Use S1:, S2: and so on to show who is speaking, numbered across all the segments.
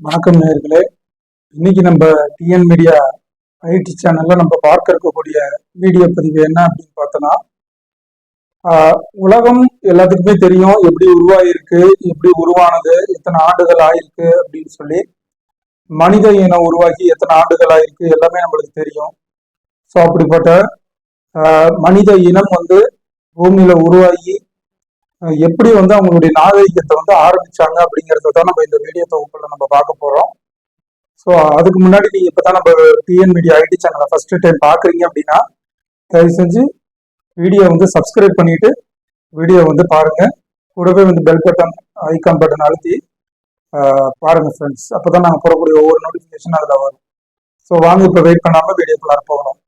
S1: வணக்கம் நேர்களே. இன்னைக்கு நம்ம டிஎன் மீடியா ஐடி சேனல்ல நம்ம பார்க்க இருக்கக்கூடிய வீடியோ பதிவு என்ன அப்படின்னு பார்த்தோன்னா உலகம் எல்லாத்துக்குமே தெரியும் எப்படி உருவாயிருக்கு எப்படி உருவானது எத்தனை ஆண்டுகள் ஆயிருக்கு அப்படின்னு சொல்லி மனித இனம் உருவாகி எத்தனை ஆண்டுகள் ஆயிருக்கு எல்லாமே நம்மளுக்கு தெரியும். ஸோ அப்படிப்பட்ட மனித இனம் வந்து பூமியில உருவாகி எப்படி வந்து அவங்களுடைய நாகரிகத்தை வந்து ஆரம்பிச்சாங்க அப்படிங்கறத தான் நம்ம இந்த வீடியோ தொகுப்புல நம்ம பார்க்க போறோம். ஸோ அதுக்கு முன்னாடி நீங்க இப்பதான் நம்ம டிஎன் மீடியா ஐடி சேனலை ஃபர்ஸ்ட் டைம் பாக்குறீங்க அப்படின்னா தயவு செஞ்சு வீடியோ வந்து சப்ஸ்கிரைப் பண்ணிட்டு வீடியோ வந்து பாருங்க. கூடவே வந்து பெல் பட்டன் ஐகான் பட்டன் அழுத்தி பாருங்க ஃப்ரெண்ட்ஸ் அப்பதான் நாங்கள் போடக்கூடிய ஒவ்வொரு நோட்டிஃபிகேஷன் அதில் வரும். ஸோ வாங்க இப்போ வெயிட் பண்ணாம வீடியோக்குள்ளார போகணும்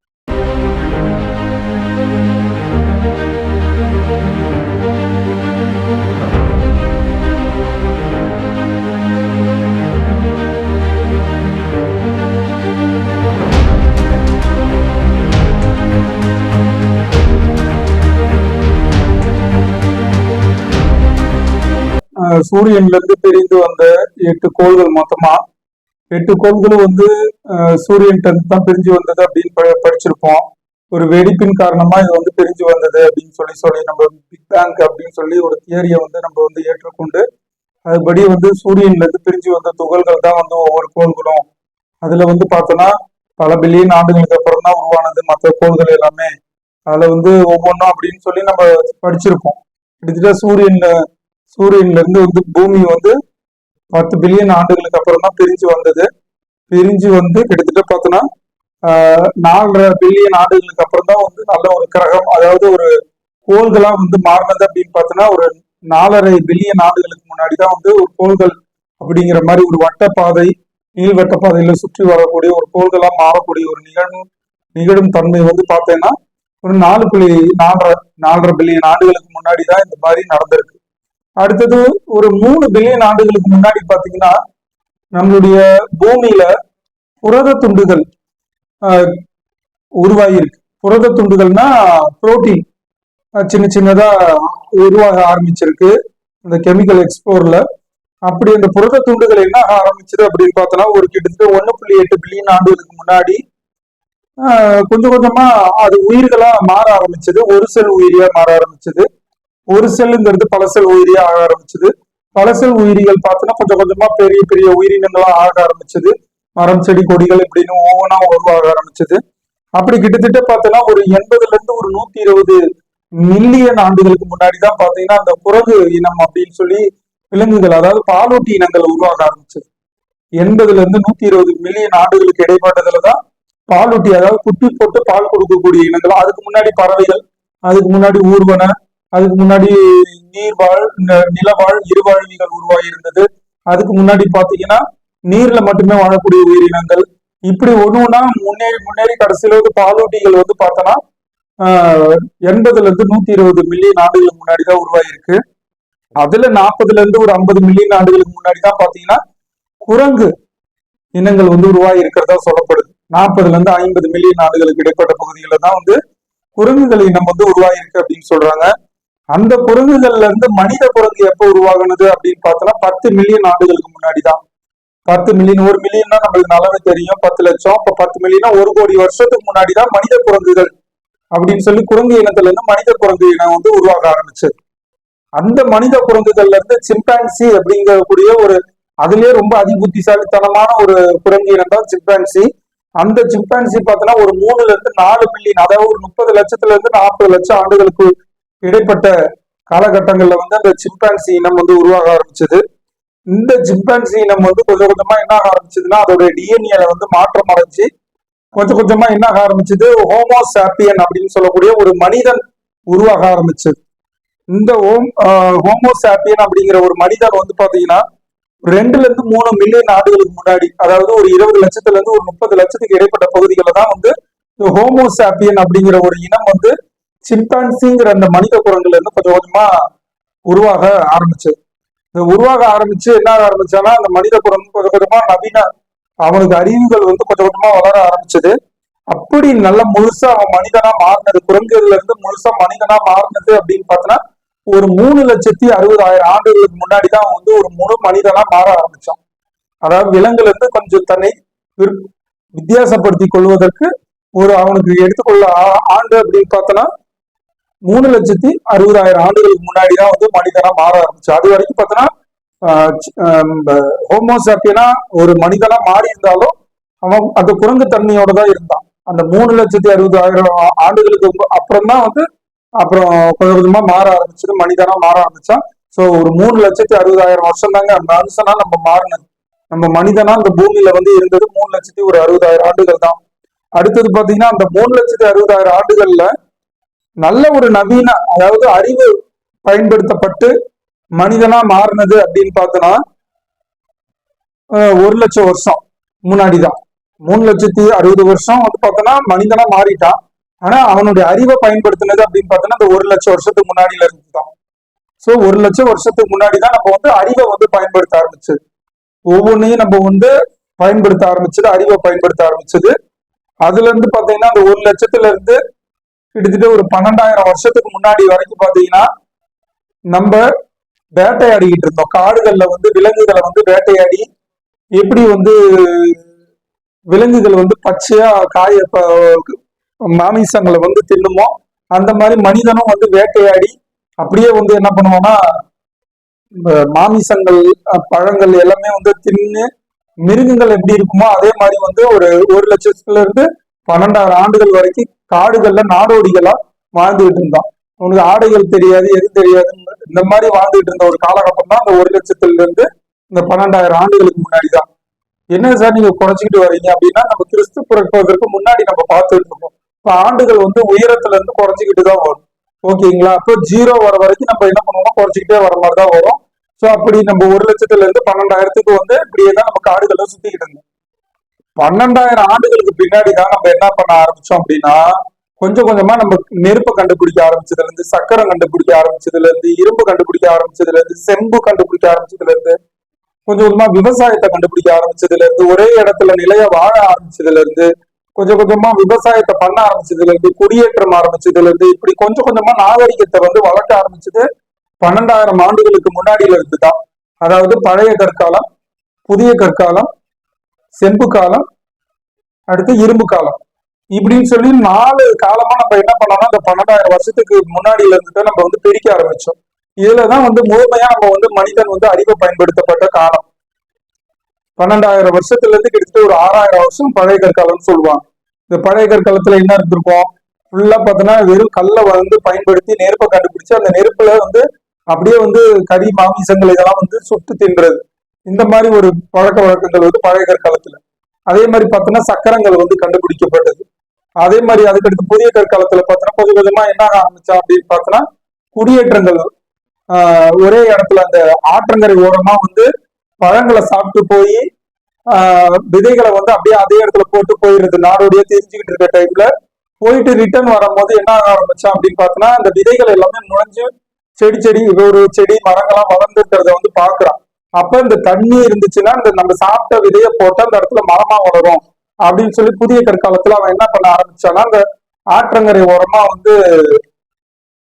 S1: சூரியன்லேருந்து சூரியன்ல இருந்து பிரிந்து வந்த எட்டு கோள்கள் மொத்தமா எட்டு கோள்களும் வந்து சூரியன் இருந்து தான் பிரிஞ்சு வந்தது அப்படின்னு ப- படிச்சிருப்போம். ஒரு வெடிப்பின் காரணமா இது வந்து பிரிஞ்சு வந்தது அப்படின்னு சொல்லி சொல்லி நம்ம பிக் பேங்க் அப்படின்னு சொல்லி ஒரு தியரியை வந்து நம்ம வந்து ஏற்றுக்கொண்டு அதுபடி வந்து சூரியன்ல இருந்து பிரிஞ்சு வந்த துகள்கள் தான் வந்து ஒவ்வொரு கோள்களும். அதுல வந்து பார்த்தோன்னா பல பில்லியன் ஆண்டுகளுக்கு அப்புறம் தான் உருவானது மற்ற கோள்கள் எல்லாமே. அதுல வந்து ஒவ்வொன்றும் அப்படின்னு சொல்லி நம்ம படிச்சிருப்போம். கிட்டத்தட்ட சூரியன்ல சூரியன்ல இருந்து வந்து பூமி வந்து பத்து பில்லியன் ஆண்டுகளுக்கு அப்புறம் தான் பிரிஞ்சு வந்தது. பிரிஞ்சு வந்து கிட்டத்தட்ட பார்த்தோன்னா நாலரை பில்லியன் ஆண்டுகளுக்கு அப்புறம் தான் வந்து நல்ல ஒரு கிரகம் அதாவது ஒரு கோள்களா வந்து மாறினது அப்படின்னு பார்த்தோன்னா ஒரு நாலரை பில்லியன் ஆண்டுகளுக்கு முன்னாடி தான் வந்து ஒரு கோள்கள் அப்படிங்கிற மாதிரி ஒரு வட்டப்பாதை நீள்வட்ட பாதையில சுற்றி வரக்கூடிய ஒரு கோள்களா மாறக்கூடிய ஒரு நிகழும் நிகழும் தன்மை வந்து பார்த்தேன்னா ஒரு நாலு புள்ளி நாலரை நாலரை பில்லியன் ஆண்டுகளுக்கு முன்னாடி தான் இந்த மாதிரி நடந்திருக்கு. அடுத்தது ஒரு மூணு பில்லியன் ஆண்டுகளுக்கு முன்னாடி பாத்தீங்கன்னா நம்மளுடைய பூமியில புரத துண்டுகள் உருவாகியிருக்கு. புரத துண்டுகள்னா புரோட்டீன் சின்ன சின்னதா உருவாக ஆரம்பிச்சிருக்கு. இந்த கெமிக்கல் எக்ஸ்ப்ளோர்ல அப்படி அந்த புரத துண்டுகள் என்ன ஆக ஆரம்பிச்சது அப்படின்னு பார்த்தோன்னா ஒரு கிட்டத்தட்ட ஒன்று புள்ளி எட்டு பில்லியன் ஆண்டுகளுக்கு முன்னாடி கொஞ்சம் கொஞ்சமா அது உயிர்களா மாற ஆரம்பிச்சது. ஒரு செல் உயிரியா மாற ஆரம்பிச்சது. ஒரு செல்லுங்கிறது பல செல் உயிரியா ஆக ஆரம்பிச்சது. பல செல் உயிரிகள் பார்த்தோன்னா கொஞ்சம் கொஞ்சமா பெரிய பெரிய உயிரினங்களா ஆக ஆரம்பிச்சது. மரம் செடி கொடிகள் இப்படின்னு ஒவ்வொன்றா உருவாக ஆரம்பிச்சது. அப்படி கிட்டத்தட்ட பார்த்தோன்னா ஒரு எண்பதுல இருந்து ஒரு நூத்தி இருபது மில்லியன் ஆண்டுகளுக்கு முன்னாடி தான் பாத்தீங்கன்னா அந்த குரங்கு இனம் அப்படின்னு சொல்லி விலங்குகள் அதாவது பாலூட்டி இனங்கள் உருவாக ஆரம்பிச்சது. எண்பதுல இருந்து நூத்தி இருபது மில்லியன் ஆண்டுகளுக்கு இடைப்பட்டதுல தான் பாலூட்டி அதாவது குட்டி போட்டு பால் கொடுக்கக்கூடிய இனங்கள். அதுக்கு முன்னாடி பறவைகள் அதுக்கு முன்னாடி ஊர்வன அதுக்கு முன்னாடி நீர்வாழ் நிலவாழ் இருவாழ்விகள் உருவாகி இருந்தது அதுக்கு முன்னாடி பாத்தீங்கன்னா நீர்ல மட்டுமே வாழக்கூடிய உயிரினங்கள். இப்படி ஒண்ணு ஒண்ணா முன்னேறி முன்னேறி கடைசியில வந்து பாலூட்டிகள் வந்து பார்த்தோன்னா எண்பதுல இருந்து நூத்தி இருபது மில்லியன் ஆண்டுகளுக்கு முன்னாடி தான் உருவாகிருக்கு அதுல நாற்பதுல இருந்து ஒரு ஐம்பது மில்லியன் ஆண்டுகளுக்கு முன்னாடி தான் பாத்தீங்கன்னா குரங்கு இனங்கள் வந்து உருவாகி இருக்கிறதா சொல்லப்படுது. நாற்பதுல இருந்து ஐம்பது மில்லியன் ஆண்டுகளுக்கு இடைப்பட்ட பகுதிகளில் தான் வந்து குரங்குகள் இனம் வந்து உருவாகிருக்கு அப்படின்னு சொல்றாங்க. அந்த குரங்குகள்ல இருந்து மனித குரங்கு எப்போ உருவாகுனது அப்படின்னு பார்த்தோன்னா பத்து மில்லியன் ஆண்டுகளுக்கு முன்னாடி தான் பத்து மில்லியன் ஒரு மில்லியன்னா நம்மளுக்கு நல்லாவே தெரியும். பத்து லட்சம் இப்ப பத்து மில்லியனா ஒரு கோடி வருஷத்துக்கு முன்னாடி தான் மனித குரங்குகள் அப்படின்னு சொல்லி குரங்கு இனத்துல இருந்து மனித குரங்கு இனம் வந்து உருவாக ஆரம்பிச்சது. அந்த மனித குரங்குகள்ல இருந்து சிம்பான்சி அப்படிங்கக்கூடிய ஒரு அதுலயே ரொம்ப அதிபுத்திசாலித்தனமான ஒரு குரங்கு இனம் தான் சிம்பான்சி அந்த சிம்பான்சி பார்த்தோன்னா ஒரு மூணுல இருந்து நாலு மில்லியன் அதாவது ஒரு முப்பது லட்சத்துல இருந்து நாற்பது லட்சம் ஆண்டுகளுக்கு இடைப்பட்ட காலகட்டங்களில் வந்து அந்த சிம்பான்சி இனம் வந்து உருவாக ஆரம்பிச்சது. இந்த சிம்பான்சி இனம் வந்து கொஞ்சம் கொஞ்சமா என்ன ஆக ஆரம்பிச்சதுன்னா அதோட டிஎன்ஏல வந்து மாற்றம் அடைஞ்சு கொஞ்சம் கொஞ்சமா என்ன ஆக ஆரம்பிச்சது? ஹோமோ சாப்பியன் அப்படின்னு சொல்லக்கூடிய ஒரு மனிதன் உருவாக ஆரம்பிச்சது. இந்த ஹோம் ஹோமோ சாப்பியன் அப்படிங்கிற ஒரு மனிதன் வந்து பாத்தீங்கன்னா ரெண்டுல இருந்து மூணு மில்லியன் ஆண்டுகளுக்கு முன்னாடி அதாவது ஒரு இருபது லட்சத்துல இருந்து ஒரு முப்பது லட்சத்துக்கு இடைப்பட்ட பகுதிகளில் தான் வந்து ஹோமோ சாப்பியன் அப்படிங்கிற ஒரு இனம் வந்து சிம்பான்சிங்கிற அந்த மனித குரங்குல இருந்து கொஞ்சம் கொஞ்சமா உருவாக ஆரம்பிச்சது இந்த உருவாக ஆரம்பிச்சு என்ன ஆக ஆரம்பிச்சானா அந்த மனித குரங்கு கொஞ்சம் கொஞ்சமா நவீன அவனுக்கு அறிவுகள் வந்து கொஞ்சம் கொஞ்சமா வளர ஆரம்பிச்சது. அப்படி நல்ல முழுசா அவன் மனிதனா மாறினது குரங்குல இருந்து முழுசா மனிதனா மாறினது அப்படின்னு பார்த்தோன்னா ஒரு மூணு லட்சத்தி அறுபதாயிரம் ஆண்டுகளுக்கு முன்னாடி தான் வந்து ஒரு முழு மனிதனா மாற ஆரம்பிச்சான். அதாவது விலங்குல இருந்து கொஞ்சம் தன்னை விற்- கொள்வதற்கு ஒரு அவனுக்கு எடுத்துக்கொள்ள ஆ- ஆண்டு அப்படின்னு பார்த்தோன்னா மூணு லட்சத்தி அறுபதாயிரம் ஆண்டுகளுக்கு முன்னாடி தான் வந்து மனிதனா மாற ஆரம்பிச்சு. அது வரைக்கும் பார்த்தோன்னா ஹோமோசாப்பியனா ஒரு மனிதனா மாறி இருந்தாலும் அவன் அந்த குரங்கு தன்மையோட தான் இருந்தான். அந்த மூணு லட்சத்தி அறுபதாயிரம் ஆண்டுகளுக்கு அப்புறம் தான் வந்து அப்புறம் கொஞ்சம் கொஞ்சமா மாற ஆரம்பிச்சது மனிதனா மாற ஆரம்பிச்சான். சோ ஒரு மூணு லட்சத்தி அறுபதாயிரம் வருஷம் தாங்க மனுஷனா நம்ம மாறினது. நம்ம மனிதனா அந்த பூமியில வந்து இருந்தது மூணு லட்சத்தி ஒரு அறுபதாயிரம் ஆண்டுகள் தான். அடுத்தது பாத்தீங்கன்னா அந்த மூணு லட்சத்தி அறுபதாயிரம் ஆண்டுகள்ல நல்ல ஒரு நவீன அதாவது அறிவு பயன்படுத்தப்பட்டு மனிதனா மாறினது அப்படின்னு பார்த்தோன்னா ஒரு லட்சம் வருஷம் முன்னாடி தான் மூணு லட்சத்தி அறுபது வருஷம் வந்து பார்த்தோன்னா மனிதனா மாறிட்டான். ஆனா அவனுடைய அறிவை பயன்படுத்தினது அப்படின்னு பார்த்தோன்னா அந்த ஒரு லட்சம் வருஷத்துக்கு முன்னாடியில இருந்து தான் ஸோ ஒரு லட்சம் வருஷத்துக்கு முன்னாடி தான் நம்ம வந்து அறிவை வந்து பயன்படுத்த ஆரம்பிச்சது. ஒவ்வொன்றையும் நம்ம வந்து பயன்படுத்த ஆரம்பிச்சது அறிவை பயன்படுத்த ஆரம்பிச்சது. அதுல இருந்து பாத்தீங்கன்னா அந்த ஒரு லட்சத்துல இருந்து கிட்டத்தட்ட ஒரு பன்னெண்டாயிரம் வருஷத்துக்கு முன்னாடி வரைக்கும் பாத்தீங்கன்னா நம்ம வேட்டையாடிக்கிட்டு இருந்தோம். காடுகள்ல வந்து விலங்குகளை வந்து வேட்டையாடி எப்படி வந்து விலங்குகள் வந்து பச்சையா காய ப- மாமிசங்களை வந்து தின்னுமோ அந்த மாதிரி மனிதனும் வந்து வேட்டையாடி அப்படியே வந்து என்ன பண்ணுவோம்னா மாமிசங்கள் பழங்கள் எல்லாமே வந்து தின்னு மிருகங்கள் எப்படி இருக்குமோ அதே மாதிரி வந்து ஒரு ஒரு லட்சத்துல இருந்து பன்னெண்டாயிரம் ஆண்டுகள் வரைக்கும் காடுகள்ல நாடோடிகளா வாழ்ந்துகிட்டு இருந்தான். அவனுக்கு ஆடைகள் தெரியாது எது தெரியாது இந்த மாதிரி வாழ்ந்துகிட்டு இருந்த ஒரு காலகட்டம் தான் அந்த ஒரு லட்சத்துல இருந்து இந்த பன்னெண்டாயிரம் ஆண்டுகளுக்கு முன்னாடி தான் என்ன சார் நீங்க குறைச்சிக்கிட்டு வர்றீங்க அப்படின்னா நம்ம கிறிஸ்து பிறப்பதற்கு முன்னாடி நம்ம பார்த்துட்டு இருக்கோம். இப்ப ஆண்டுகள் வந்து உயரத்துல இருந்து குறைச்சிக்கிட்டு தான் வரும். ஓகேங்களா? அப்போ ஜீரோ வர வரைக்கும் நம்ம என்ன பண்ணுவோம் குறைச்சிக்கிட்டே வர மாதிரி தான் வரும். ஸோ அப்படி நம்ம ஒரு லட்சத்துல இருந்து பன்னெண்டாயிரத்துக்கு வந்து இப்படியே தான் நம்ம காடுகளை சுத்திக்கிட்டு இருந்தோம். பன்னெண்டாயிரம் ஆண்டுகளுக்கு பின்னாடி தான் நம்ம என்ன பண்ண ஆரம்பிச்சோம் அப்படின்னா கொஞ்சம் கொஞ்சமா நம்ம நெருப்பை கண்டுபிடிக்க ஆரம்பிச்சதுல இருந்து சக்கரம் கண்டுபிடிக்க ஆரம்பிச்சதுல இருந்து இரும்பு கண்டுபிடிக்க ஆரம்பிச்சதுல இருந்து செம்பு கண்டுபிடிக்க ஆரம்பிச்சதுல இருந்து கொஞ்சம் கொஞ்சமா விவசாயத்தை கண்டுபிடிக்க ஆரம்பிச்சதுல இருந்து ஒரே இடத்துல நிலைய வாழ ஆரம்பிச்சதுல இருந்து கொஞ்சம் கொஞ்சமா விவசாயத்தை பண்ண ஆரம்பிச்சதுல இருந்து குடியேற்றம் ஆரம்பிச்சதுல இருந்து இப்படி கொஞ்சம் கொஞ்சமா நாகரிகத்தை வந்து வளர்க்க ஆரம்பிச்சது பன்னெண்டாயிரம் ஆண்டுகளுக்கு முன்னாடியில இருந்துதான் அதாவது பழைய கற்காலம் புதிய கற்காலம் செம்பு காலம் அடுத்து இரும்பு காலம். இப்படின்னு சொல்லி நாலு காலமா நம்ம என்ன பண்ணோம்னா அந்த பன்னெண்டாயிரம் வருஷத்துக்கு முன்னாடியில இருந்து தான் நம்ம வந்து பிரிக்க ஆரம்பிச்சோம். இதுலதான் வந்து முழுமையா நம்ம வந்து மனிதன் வந்து அறிவை பயன்படுத்தப்பட்ட காலம். பன்னெண்டாயிரம் வருஷத்துல இருந்து கிட்டத்தட்ட ஒரு ஆறாயிரம் வருஷம் பழைய கற்காலம்னு சொல்லுவாங்க. இந்த பழைய கற்காலத்துல என்ன இருந்திருக்கும்? ஃபுல்லா பார்த்தோன்னா வெறும் கல்லை வந்து பயன்படுத்தி நெருப்பை கண்டுபிடிச்சு அந்த நெருப்புல வந்து அப்படியே வந்து கறி மாமிசங்கள் இதெல்லாம் வந்து சுட்டு தின்றது. இந்த மாதிரி ஒரு பழக்க வழக்கங்கள் வந்து பழைய கற்காலத்துல. அதே மாதிரி பார்த்தோன்னா சக்கரங்கள் வந்து கண்டுபிடிக்கப்பட்டது. அதே மாதிரி அதுக்கடுத்து புதிய கற்காலத்துல பார்த்தோன்னா கொஞ்சம் கொஞ்சமா என்ன ஆக ஆரம்பிச்சா அப்படின்னு பார்த்தோன்னா குடியேற்றங்கள். ஒரே இடத்துல அந்த ஆற்றங்கரை ஓரமா வந்து பழங்களை சாப்பிட்டு போய் விதைகளை வந்து அப்படியே அதே இடத்துல போட்டு போயிடுறது. நாடோடியா தெரிஞ்சுக்கிட்டு இருக்க டைம்ல போயிட்டு ரிட்டர்ன் வரும்போது என்ன ஆக ஆரம்பிச்சா அப்படின்னு பார்த்தோன்னா அந்த விதைகள் எல்லாமே நுழைஞ்சு செடி செடி ஒரு செடி மரங்கள்லாம் வளர்ந்துருக்கிறத வந்து பாக்குறான். அப்ப இந்த தண்ணி இருந்துச்சுன்னா இந்த நம்ம சாப்பிட்ட விதைய போட்டு அந்த இடத்துல மரமா வளரும் அப்படின்னு சொல்லி புதிய கற்காலத்துல அவன் என்ன பண்ண ஆரம்பிச்சான்னா அந்த ஆற்றங்கரை ஓரமா வந்து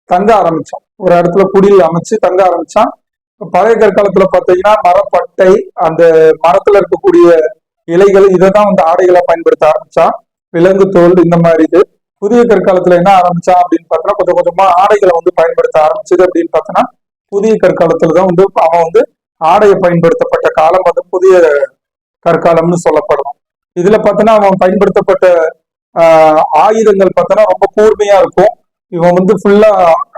S1: தங்க ஆரம்பிச்சான். ஒரு இடத்துல குடில் அமைச்சு தங்க ஆரம்பிச்சான். பழைய கற்காலத்துல பாத்தீங்கன்னா மரப்பட்டை அந்த மரத்துல இருக்கக்கூடிய இலைகள் இதை தான் வந்து ஆடைகளை பயன்படுத்த ஆரம்பிச்சான். விலங்கு தோல் இந்த மாதிரி இது. புதிய கற்காலத்துல என்ன ஆரம்பிச்சான் அப்படின்னு பார்த்தோன்னா கொஞ்சம் கொஞ்சமா ஆடைகளை வந்து பயன்படுத்த ஆரம்பிச்சது அப்படின்னு பார்த்தோன்னா புதிய கற்காலத்துல தான் வந்து அவன் வந்து ஆடையை பயன்படுத்தப்பட்ட காலம் வந்து புதிய கற்காலம்னு சொல்லப்படும் இதுல பார்த்தோன்னா அவன் பயன்படுத்தப்பட்ட ஆயுதங்கள் பார்த்தோன்னா ரொம்ப கூர்மையா இருக்கும். இவன் வந்து ஃபுல்லா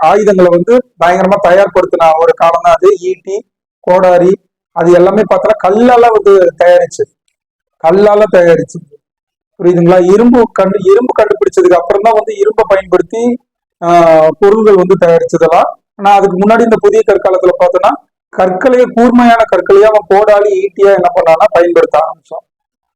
S1: ஆயுதங்களை வந்து பயங்கரமா தயார்படுத்தின ஒரு காலம் தான் அது. ஈட்டி கோடாரி அது எல்லாமே பார்த்தோன்னா கல்லால வந்து தயாரிச்சு. கல்லால தயாரிச்சு. புரியுதுங்களா? இரும்பு கண்டு இரும்பு கண்டுபிடிச்சதுக்கு அப்புறம் தான் வந்து இரும்பை பயன்படுத்தி பொருள்கள் வந்து தயாரிச்சதெல்லாம். ஆனா அதுக்கு முன்னாடி இந்த புதிய கற்காலத்துல பார்த்தோன்னா கற்களையே கூர்மையான கற்களையே அவன் கோடாலி ஈட்டியா என்ன பண்ணான்னா பயன்படுத்த ஆரம்பிச்சான்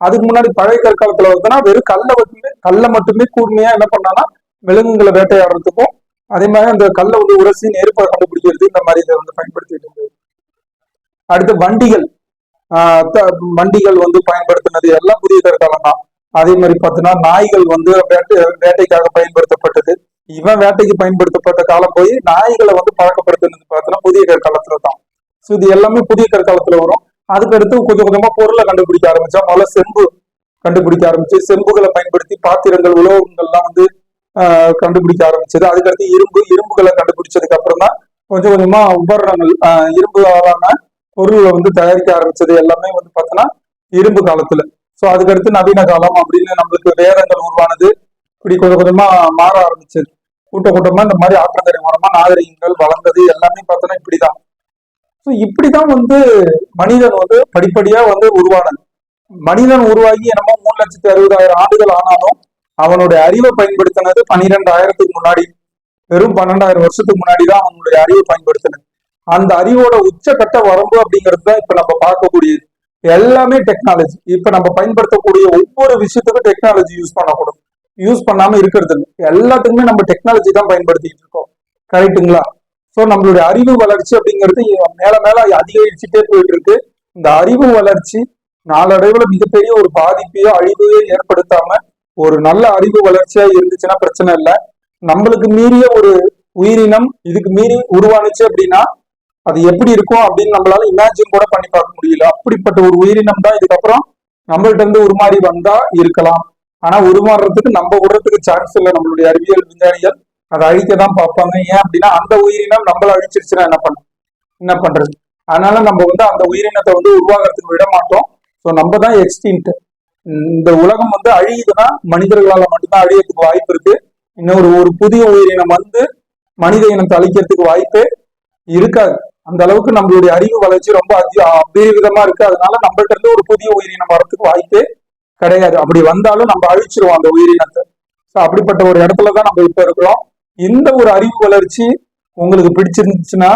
S1: அதுக்கு முன்னாடி பழைய கற்காலத்துல வந்துன்னா வெறும் கல்லை மட்டுமே கல்லை மட்டுமே கூர்மையா என்ன பண்ணான்னா விலங்குகளை வேட்டையாடுறதுக்கும் அதே மாதிரி அந்த கல்லை வந்து உரசி நெருப்பை கண்டுபிடிக்கிறது இந்த மாதிரி இதை வந்து பயன்படுத்திட்டு இருந்தது. அடுத்து வண்டிகள். வண்டிகள் வந்து பயன்படுத்தினது எல்லாம் புதிய கற்காலம் தான். அதே மாதிரி பார்த்தோன்னா நாய்கள் வந்து வேட்டை வேட்டைக்காக பயன்படுத்தப்பட்டது. இவன் வேட்டைக்கு பயன்படுத்தப்பட்ட காலம் போய் நாய்களை வந்து பழக்கப்படுத்தினது பார்த்தோன்னா புதிய கற்காலத்துல தான். ஸோ இது எல்லாமே புதிய கற்காலத்துல வரும். அதுக்கடுத்து கொஞ்சம் கொஞ்சமா பொருளை கண்டுபிடிக்க ஆரம்பிச்சா முதல்ல செம்பு கண்டுபிடிக்க ஆரம்பிச்சு செம்புகளை பயன்படுத்தி பாத்திரங்கள் உலோகங்கள்லாம் வந்து கண்டுபிடிக்க ஆரம்பிச்சது. அதுக்கடுத்து இரும்பு இரும்புகளை கண்டுபிடிச்சதுக்கு அப்புறம் தான் கொஞ்சம் கொஞ்சமா உபகரணங்கள் இரும்பு இரும்புகளான பொருள்களை வந்து தயாரிக்க ஆரம்பிச்சது எல்லாமே வந்து பார்த்தோன்னா இரும்பு காலத்துல. ஸோ அதுக்கடுத்து நவீன காலம் அப்படின்னு நம்மளுக்கு வேதங்கள் உருவானது. இப்படி கொஞ்சம் கொஞ்சமா மாற ஆரம்பிச்சது. கூட்ட கூட்டமா இந்த மாதிரி ஆற்றங்கரை மூலமா நாகரிகங்கள் வளர்ந்தது எல்லாமே பார்த்தோன்னா இப்படிதான். ஸோ இப்படிதான் வந்து மனிதன் வந்து படிப்படியா வந்து உருவானது. மனிதன் உருவாகி என்னமோ மூணு லட்சத்தி அறுபதாயிரம் ஆண்டுகள் ஆனாலும் அவனுடைய அறிவை பயன்படுத்தினது பன்னிரெண்டாயிரத்துக்கு முன்னாடி வெறும் பன்னெண்டாயிரம் வருஷத்துக்கு முன்னாடி தான் அவனுடைய அறிவை பயன்படுத்தினது. அந்த அறிவோட உச்சக்கட்ட வரம்பு அப்படிங்கிறது தான் இப்ப நம்ம பார்க்கக்கூடியது. எல்லாமே டெக்னாலஜி இப்ப நம்ம பயன்படுத்தக்கூடிய ஒவ்வொரு விஷயத்துக்கும் டெக்னாலஜி யூஸ் பண்ணக்கூடும் யூஸ் பண்ணாம இருக்கிறது இல்லை. எல்லாத்துக்குமே நம்ம டெக்னாலஜி தான் பயன்படுத்திட்டு இருக்கோம். கரெக்ட்டுங்களா ஸோ நம்மளுடைய அறிவு வளர்ச்சி அப்படிங்கிறது மேல மேல அதிகரிச்சுட்டே போயிட்டு இருக்கு இந்த அறிவு வளர்ச்சி நாளடைவுல மிகப்பெரிய ஒரு பாதிப்பையோ அழிவையோ ஏற்படுத்தாம ஒரு நல்ல அறிவு வளர்ச்சியா இருந்துச்சுன்னா பிரச்சனை இல்லை. நம்மளுக்கு மீறிய ஒரு உயிரினம் இதுக்கு மீறி உருவானுச்சு அப்படின்னா அது எப்படி இருக்கும் அப்படின்னு நம்மளால இமேஜின் கூட பண்ணி பார்க்க முடியல. அப்படிப்பட்ட ஒரு உயிரினம் தான் இதுக்கப்புறம் நம்மள்ட்ட இருந்து உருமாறி வந்தா இருக்கலாம். ஆனா உருமாறுறதுக்கு நம்ம விடுறதுக்கு சான்ஸ் இல்லை நம்மளுடைய அறிவியல் விஞ்ஞானிகள். அதை அழிக்க தான் பார்ப்பாங்க. ஏன் அப்படின்னா அந்த உயிரினம் நம்மள அழிச்சிருச்சுன்னா என்ன பண்ண என்ன பண்றது? அதனால நம்ம வந்து அந்த உயிரினத்தை வந்து உருவாகிறதுக்கு விட மாட்டோம். ஸோ நம்ம தான் எக்ஸ்டின்ட் இந்த உலகம் வந்து அழியுதுன்னா மனிதர்களால மட்டும்தான் அழியறதுக்கு வாய்ப்பு இருக்கு. இன்னொரு ஒரு புதிய உயிரினம் வந்து மனித இனத்தை அழிக்கிறதுக்கு வாய்ப்பே இருக்காது. அந்த அளவுக்கு நம்மளுடைய அறிவு வளர்ச்சி ரொம்ப அதி அபீவிதமா இருக்கு. அதனால நம்மள்ட்ட இருந்து ஒரு புதிய உயிரினம் வரத்துக்கு வாய்ப்பே கிடையாது. அப்படி வந்தாலும் நம்ம அழிச்சிருவோம் அந்த உயிரினத்தை. ஸோ அப்படிப்பட்ட ஒரு இடத்துல தான் நம்ம இப்ப இருக்கிறோம். இந்த ஒரு அறிவு வளர்ச்சி உங்களுக்கு பிடிச்சிருந்துச்சுன்னா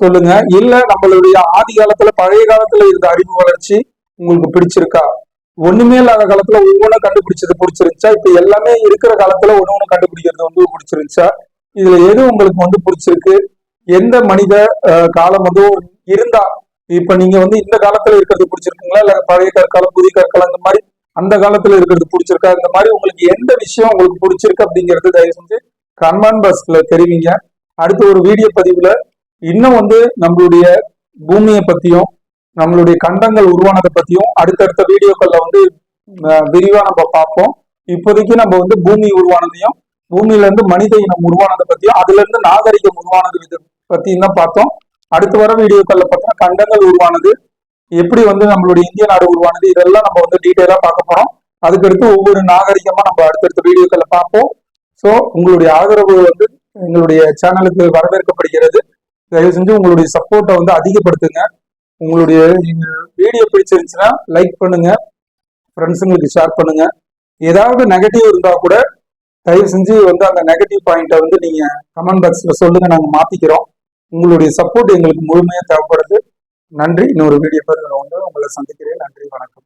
S1: சொல்லுங்க. இல்ல நம்மளுடைய ஆதி காலத்துல பழைய காலத்துல இருந்த அறிவு வளர்ச்சி உங்களுக்கு பிடிச்சிருக்கா? ஒண்ணுமே இல்லாத காலத்துல ஒவ்வொன்றும் கண்டுபிடிச்சது பிடிச்சிருந்துச்சா? இப்ப எல்லாமே இருக்கிற காலத்துல ஒண்ணு ஒண்ணு கண்டுபிடிக்கிறது வந்து பிடிச்சிருந்துச்சா? இதுல எது உங்களுக்கு வந்து பிடிச்சிருக்கு? எந்த மனித காலம் வந்து இருந்தா இப்ப நீங்க வந்து இந்த காலத்துல இருக்கிறது பிடிச்சிருக்குங்களா? இல்ல பழைய கற்காலம் புதிய கற்காலம் இந்த மாதிரி அந்த காலத்துல இருக்கிறது பிடிச்சிருக்கா? இந்த மாதிரி உங்களுக்கு எந்த விஷயம் உங்களுக்கு பிடிச்சிருக்கு அப்படிங்கிறது தயவு செஞ்சு கமெண்ட் பாக்ஸ்ல தெரிவிங்க. அடுத்த ஒரு வீடியோ பதிவுல இன்னும் வந்து நம்மளுடைய பூமியை பத்தியும் நம்மளுடைய கண்டங்கள் உருவானதை பத்தியும் அடுத்தடுத்த வீடியோக்கள்ல வந்து விரிவாக விரிவா நம்ம பார்ப்போம். இப்போதைக்கு நம்ம வந்து பூமி உருவானதையும் பூமியில இருந்து மனித இனம் உருவானதை பத்தியும் அதுல இருந்து நாகரிகம் உருவானது இது பத்தியும் தான் பார்த்தோம். அடுத்து வர வீடியோக்கள்ல பார்த்தோம்னா கண்டங்கள் உருவானது எப்படி வந்து நம்மளுடைய இந்திய நாடு உருவானது இதெல்லாம் நம்ம வந்து டீட்டெயிலா பார்க்க போறோம். அதுக்கடுத்து ஒவ்வொரு நாகரிகமா நம்ம அடுத்தடுத்த வீடியோக்களை பார்ப்போம். ஸோ உங்களுடைய ஆதரவு வந்து எங்களுடைய சேனலுக்கு வரவேற்கப்படுகிறது. தயவு செஞ்சு உங்களுடைய சப்போர்ட்டை வந்து அதிகப்படுத்துங்க. உங்களுடைய வீடியோ பிடிச்சிருந்துச்சுன்னா லைக் பண்ணுங்க. ஃப்ரெண்ட்ஸுங்களுக்கு ஷேர் பண்ணுங்க. ஏதாவது நெகட்டிவ் இருந்தால் கூட தயவு செஞ்சு வந்து அந்த நெகட்டிவ் பாயிண்ட்டை வந்து நீங்க கமெண்ட் பாக்ஸ்ல சொல்லுங்க. நாங்கள் மாத்திக்கிறோம். உங்களுடைய சப்போர்ட் எங்களுக்கு முழுமையாக தேவைப்படுது. நன்றி. இன்னொரு வீடியோ பதிவில் வந்து உங்களை சந்திக்கிறேன். நன்றி. வணக்கம்.